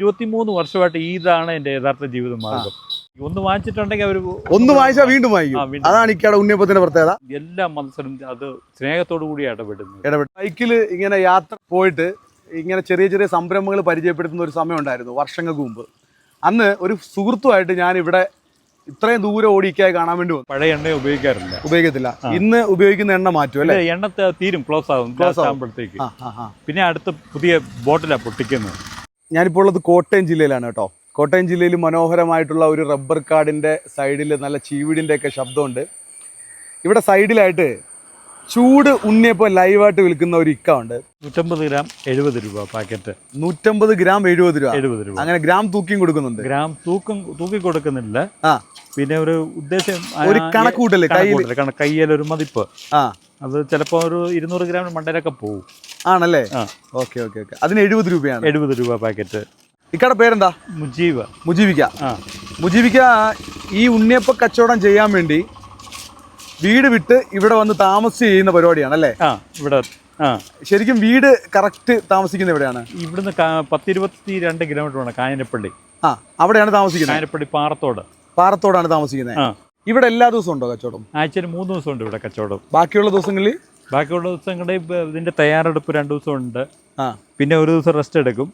ഇരുപത്തിമൂന്ന് വർഷമായിട്ട് ഇതാണ് എന്റെ യഥാർത്ഥ ജീവിത മാർഗം. ഒന്ന് വാങ്ങിച്ചിട്ടുണ്ടെങ്കിൽ അവർ ഒന്ന് വാങ്ങിച്ചാൽ വീണ്ടും വാങ്ങിക്കും. അതാണ് ഇക്കയുടെ ഉണ്ണിയപ്പത്തിന്റെ പ്രത്യേകത. എല്ലാ മത്സരം അത് സ്നേഹത്തോടു കൂടി ഇടപെടുന്നത്. ഇടപെട്ട് ബൈക്കിൽ ഇങ്ങനെ യാത്ര പോയിട്ട് ഇങ്ങനെ ചെറിയ ചെറിയ സംരംഭങ്ങൾ പരിചയപ്പെടുത്തുന്ന ഒരു സമയം ഉണ്ടായിരുന്നു വർഷങ്ങൾക്ക് മുമ്പ്. അന്ന് ഒരു സുഹൃത്തുമായിട്ട് ഞാൻ ഇവിടെ ഇത്രയും ദൂരം ഓടിക്കായി കാണാൻ വേണ്ടി വന്നു. പഴയ എണ്ണ ഉപയോഗിക്കാറില്ല. ഉപയോഗിക്കത്തില്ല. ഇന്ന് ഉപയോഗിക്കുന്ന എണ്ണ മാറ്റും അല്ലേ? എണ്ണ തീരും ക്ലോസ് ആകും ക്ലോസ് ആകുമ്പോഴത്തേക്ക്. പിന്നെ അടുത്ത പുതിയ ബോട്ടിലാണ് പൊട്ടിക്കുന്നത്. ഞാനിപ്പോൾ ഉള്ളത് കോട്ടയം ജില്ലയിലാണ് കേട്ടോ. കോട്ടയം ജില്ലയിൽ മനോഹരമായിട്ടുള്ള ഒരു റബ്ബർ കാടിന്റെ സൈഡിൽ നല്ല ചീവിടിന്റെ ഒക്കെ ശബ്ദമുണ്ട്. ഇവിടെ സൈഡിലായിട്ട് ചൂട് ഉണ്ണിയപ്പം ലൈവായിട്ട് വിൽക്കുന്ന ഒരു ഇക്ക ഉണ്ട്. നൂറ്റമ്പത് ഗ്രാം എഴുപത് രൂപ പാക്കറ്റ്. നൂറ്റമ്പത് ഗ്രാം എഴുപത് രൂപ. എഴുപത് രൂപ. അങ്ങനെ ഗ്രാം തൂക്കിയും കൊടുക്കുന്നുണ്ട്. ഗ്രാം തൂക്കം തൂക്കി കൊടുക്കുന്നില്ല. ആ. പിന്നെ ഒരു ഉദ്ദേശം ഒരു കണക്കൂട്ടല്ലേ കൈ കയ്യിൽ ഒരു കയ്യിലൊരു മതിപ്പ്. ആ. അത് ചിലപ്പോ ഒരു ഇരുന്നൂറ് ഗ്രാം മണ്ടയിലൊക്കെ പോകും ആണല്ലേ? Okay okay okay. അതിന് എഴുപത് രൂപയാണ്. എഴുപത് രൂപ പാക്കറ്റ്. ഇക്കടെ പേരെന്താ? മുജീവ മുജീവിക്ക മുജീവിക്ക ഈ ഉണ്ണിയപ്പ കച്ചവടം ചെയ്യാൻ വേണ്ടി വീട് വിട്ട് ഇവിടെ വന്ന് താമസിച്ച് ചെയ്യുന്ന പരിപാടിയാണ് അല്ലേ? ആ ഇവിടെ ആ. ശരിക്കും വീട് കറക്റ്റ് താമസിക്കുന്നത് എവിടെയാണ്? ഇവിടുന്ന് പത്തിരുപത്തി രണ്ട് കിലോമീറ്റർ ആണ് കാഞ്ഞിരപ്പള്ളി. ആ അവിടെയാണ് താമസിക്കുന്നത്? കാഞ്ഞിരപ്പള്ളി പാറത്തോട്. പാറത്തോടാണ് താമസിക്കുന്നത്. ഇവിടെ എല്ലാ ദിവസവും ഉണ്ടോ കച്ചവടം? ആഴ്ചയിൽ മൂന്ന് ദിവസം ഉണ്ട് ഇവിടെ കച്ചവടം. ബാക്കിയുള്ള ദിവസങ്ങളിൽ? ബാക്കിയുള്ള ദിവസങ്ങളിൽ ഇതിന്റെ തയ്യാറെടുപ്പ് രണ്ട് ദിവസം ഉണ്ട്. പിന്നെ ഒരു ദിവസം റെസ്റ്റ് എടുക്കും.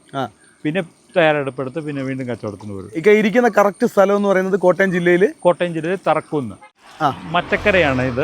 പിന്നെ തയ്യാറെടുപ്പ് എടുത്ത് പിന്നെ വീണ്ടും കച്ചവടത്തിന് വരും. ഇരിക്കുന്ന കറക്റ്റ് സ്ഥലം എന്ന് പറയുന്നത് കോട്ടയം ജില്ലയിൽ കോട്ടയം ജില്ലയിൽ തറക്കുന്ന്. മറ്റക്കരയാണ് ഇത്